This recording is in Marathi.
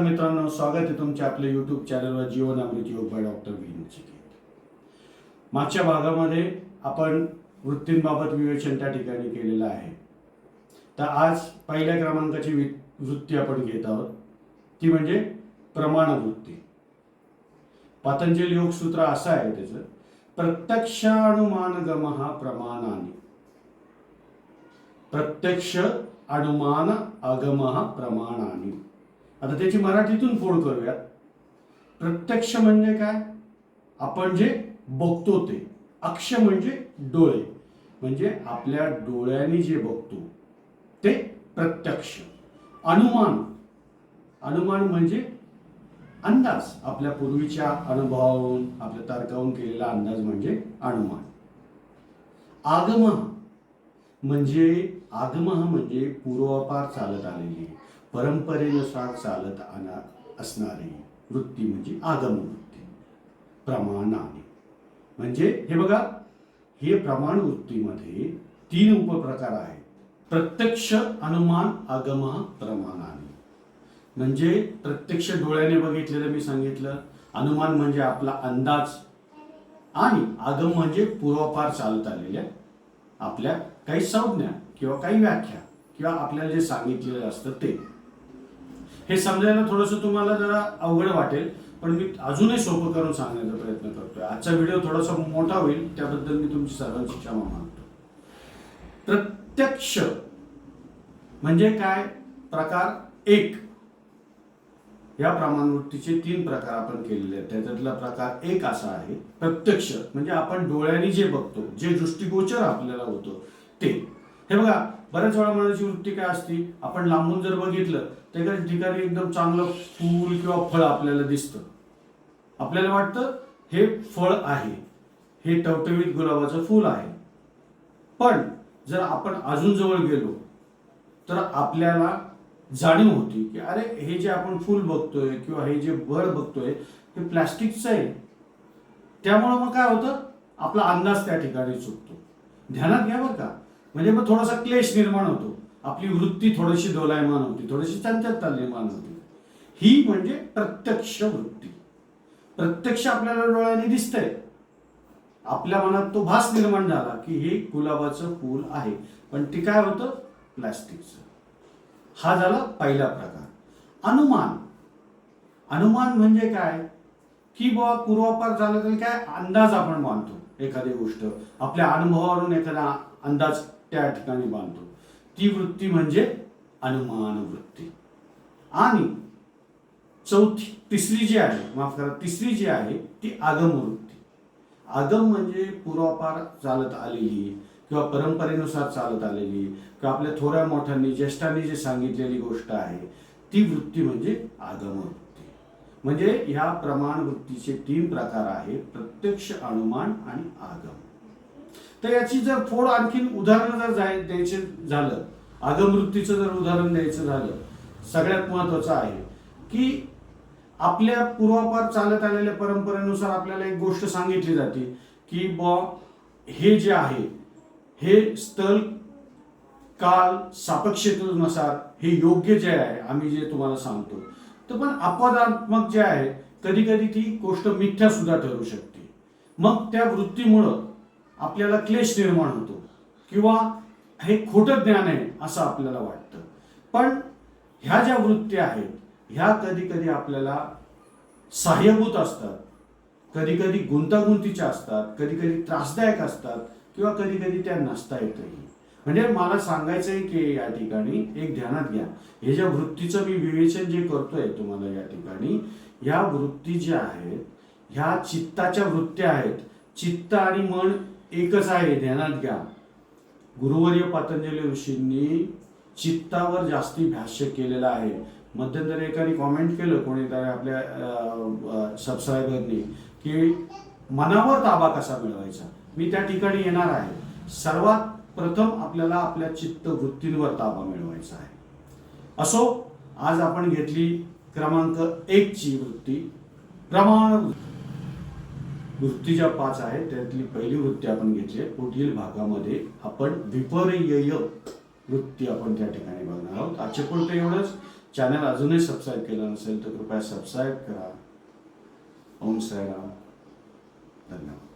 नमस्कार मित्रांनो स्वागत आहे तुमच्या आपल्या युट्यूब चॅनलवर जीवन अमृत योग बाय डॉक्टर विनोद मागच्या भागामध्ये आपण वृत्तींबाबत विवेचन त्या ठिकाणी केलेलं आहे. तर आज पहिल्या क्रमांकाची वृत्ती आपण घेत आहोत. ती म्हणजे प्रमाण वृत्ती पतंजल योगसूत्र असं आहे त्याचं. प्रत्यक्षानुमान गम हा प्रमाणाने. प्रत्यक्ष अनुमान अगम हा प्रमाणाने. आता त्याची मराठीतून फोड करूयात. प्रत्यक्ष म्हणजे काय? आपण जे बघतो ते. अक्ष म्हणजे डोळे. म्हणजे आपल्या डोळ्यांनी जे बघतो ते प्रत्यक्ष. अनुमान. अनुमान म्हणजे अंदाज. आपल्या पूर्वीच्या अनुभवावरून आपल्या तर्कावरून केलेला अंदाज म्हणजे अनुमान. आगमह म्हणजे आगमह म्हणजे पूर्वापार चालत आलेली. परंपरेनुसार चालत आणा असणारी वृत्ती म्हणजे आगम वृत्ती. प्रमाणाने. म्हणजे हे बघा हे प्रमाण वृत्तीमध्ये तीन उपप्रकार आहेत. प्रत्यक्ष अनुमान आगम प्रमाणाने. म्हणजे प्रत्यक्ष डोळ्याने बघितलेलं मी सांगितलं. अनुमान म्हणजे आपला अंदाज. आणि आगम म्हणजे पूर्वापार चालत आलेल्या आपल्या काही संज्ञा किंवा काही व्याख्या किंवा आपल्याला जे सांगितलेलं असतं ते. हे समजायला थोडंसं तुम्हाला जरा अवघड वाटेल पण मी अजूनही सोपं करून सांगण्याचा प्रयत्न करतोय. आजचा व्हिडिओ थोडासा मोठा होईल त्याबद्दल मी तुमची सर्वांची क्षमा मागतो. प्रत्यक्ष म्हणजे काय? प्रकार एक. या प्रमाणवृत्तीचे तीन प्रकार आपण केलेले आहेत. त्याच्यातला प्रकार एक असा आहे प्रत्यक्ष. म्हणजे आपण डोळ्यांनी जे बघतो जे दृष्टिगोचर आपल्याला होतं ते. हे बघा बऱ्याच वेळा मनाची वृत्ती काय असते आपण लांबून जर बघितलं तर त्या ठिकाणी एकदम चांगलं फूल किंवा फळ आपल्याला दिसतं. आपल्याला वाटतं हे फळ आहे. हे टवटवीत गुलाबाचं फूल आहे. पण जर आपण अजून जवळ गेलो तर आपल्याला जाणीव होती की अरे हे जे आपण फूल बघतोय किंवा हे जे बळ बघतोय हे प्लॅस्टिकचं आहे. त्यामुळं मग काय होतं? आपला अंदाज त्या ठिकाणी चुकतो ध्यानात घ्या बरं का. म्हणजे मग थोडासा क्लेश निर्माण होतो. आपली वृत्ती थोडीशी दोलायमान होती थोडीशी चंचलता निर्माण होती. ही म्हणजे प्रत्यक्ष वृत्ती. प्रत्यक्ष आपल्याला डोळ्याने दिसतंय. आपल्या मनात तो भास निर्माण झाला की हे गुलाबाचं फूल आहे. पण ते काय होतं? प्लॅस्टिकचं. हा झाला पहिला प्रकार. अनुमान. अनुमान म्हणजे काय? की बाबा पूर्वापार झालं तरी काय? अंदाज आपण मानतो. एखादी गोष्ट. आपल्या अनुभवावरून एखादा अंदाज त्या ठिकाणी बांधतो. ती वृत्ती म्हणजे अनुमान वृत्ती. आणि चौथी तिसरी जी आहे माफ करा तिसरी जी आहे ती आगम वृत्ती. आगम म्हणजे पूर्वापार चालत आलेली किंवा परंपरेनुसार चालत आलेली किंवा आपल्या थोड्या मोठ्यांनी ज्येष्ठांनी जे सांगितलेली गोष्ट आहे ती वृत्ती म्हणजे आगम वृत्ती. म्हणजे ह्या प्रमाण वृत्तीचे तीन प्रकार आहेत प्रत्यक्ष अनुमान आणि आगम. तर याची जर फोड आणखीन उदाहरण जर जाय द्यायचे झालं आगम जर उदाहरण द्यायचं झालं सगळ्यात महत्वाचं आहे की आपल्या पूर्वापार चालत आलेल्या परंपरेनुसार आपल्याला एक गोष्ट सांगितली जाते की ब हे जे आहे हे स्थल काल सापेक्षतेनुसार हे योग्य जे आहे आम्ही जे तुम्हाला सांगतो. तर पण अपवादात्मक जे आहे कधी कधी ती गोष्ट मिथ्या सुद्धा ठरू शकते. मग त्या वृत्तीमुळं आपल्याला क्लेश निर्माण होतो किंवा हे खोटं ज्ञान आहे असं आपल्याला वाटतं. पण ह्या ज्या वृत्ती आहेत ह्या कधी कधी आपल्याला सहाय्यभूत असतात. कधी कधी गुंतागुंतीच्या असतात कधी कधी त्रासदायक असतात किंवा कधी कधी त्या नसता येतही म्हणजे मला सांगायचं आहे की या ठिकाणी एक ध्यानात घ्या. हे ज्या वृत्तीचं मी विवेचन जे करतोय तुम्हाला या ठिकाणी ह्या वृत्ती ज्या आहेत ह्या चित्ताच्या वृत्त्या आहेत. चित्त आणि मन एकच आहे ध्यानात घ्या. गुरुवर्य पतंजली ऋषींनी चित्तावर जास्ती भाष्य केलेलं आहे. मध्यंतरी एकाने कॉमेंट केलं कोणीतरी आपल्या सबस्क्रायबरनी की मनावर ताबा कसा मिळवायचा? मी त्या ठिकाणी येणार आहे. सर्वात प्रथम आपल्याला आपल्या चित्त वृत्तींवर ताबा मिळवायचा आहे. असो आज आपण घेतली क्रमांक एक ची वृत्ती. प्रमाण वृत्ती ज्या पाच आहेत. त्यातली पहिली वृत्ती आपण घेतली आहे. पुढील भागामध्ये आपण विपर्यय वृत्ती आपण त्या ठिकाणी बघणार आहोत. आजचे पुरतं एवढंच. चॅनल अजूनही सबस्क्राईब केलं नसेल तर कृपया सबस्क्राईब करा. ओम साईराम. धन्यवाद.